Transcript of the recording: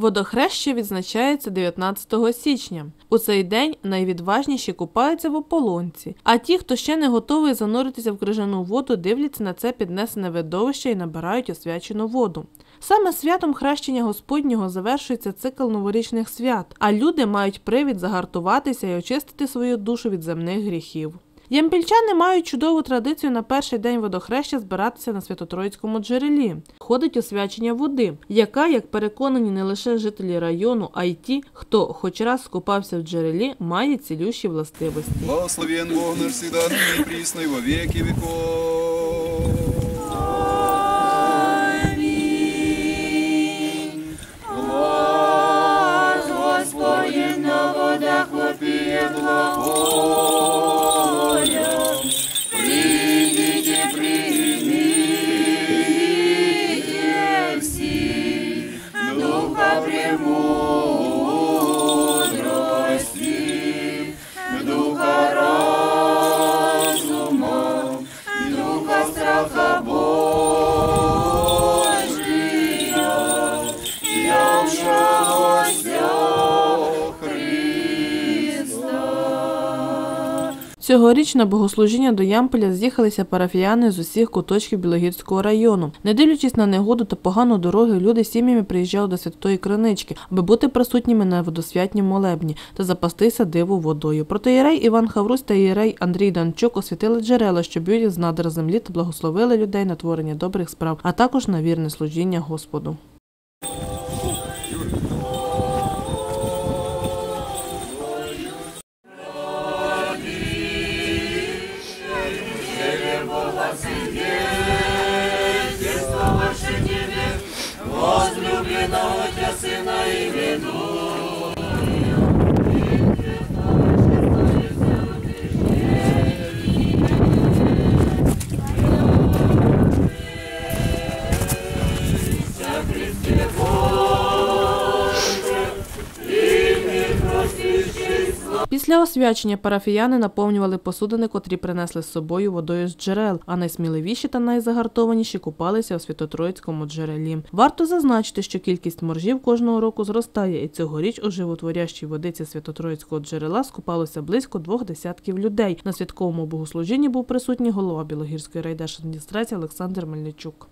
Водохреще відзначається 19 січня. У цей день найвідважніші купаються в ополонці, а ті, хто ще не готовий зануритися в крижану воду, дивляться на це піднесене видовище і набирають освячену воду. Саме святом хрещення Господнього завершується цикл новорічних свят, а люди мають привід загартуватися і очистити свою душу від земних гріхів. Ямпільчани мають чудову традицію на перший день водохреща збиратися на Святотроїцькому джерелі. Ходить освячення води, яка, як переконані не лише жителі району, а й ті, хто хоч раз скупався в джерелі, має цілющі властивості. Благословен Бог наш всегда, присно, во віки веков. sobre. Цьогоріч на богослужіння до Ямполя з'їхалися парафіяни з усіх куточків Білогірського району. Не дивлячись на негоду та погану дороги, люди сім'ями приїжджали до святої кринички, аби бути присутніми на водосвятнім молебні та запастися диву водою. Проте єрей Іван Хаврусь та єрей Андрій Данчук освятили джерела, що б'ють з надр землі та благословили людей на творення добрих справ, а також на вірне служіння Господу. Возлюбленного Тебя Сына и веду. Після освячення парафіяни наповнювали посудини, котрі принесли з собою водою з джерел, а найсміливіші та найзагартованіші купалися у Святотроїцькому джерелі. Варто зазначити, що кількість моржів кожного року зростає, і цьогоріч у животворящій водиці Святотроїцького джерела скупалося близько двох десятків людей. На святковому богослужінні був присутній голова Білогірської райдержадміністрації Олександр Мельничук.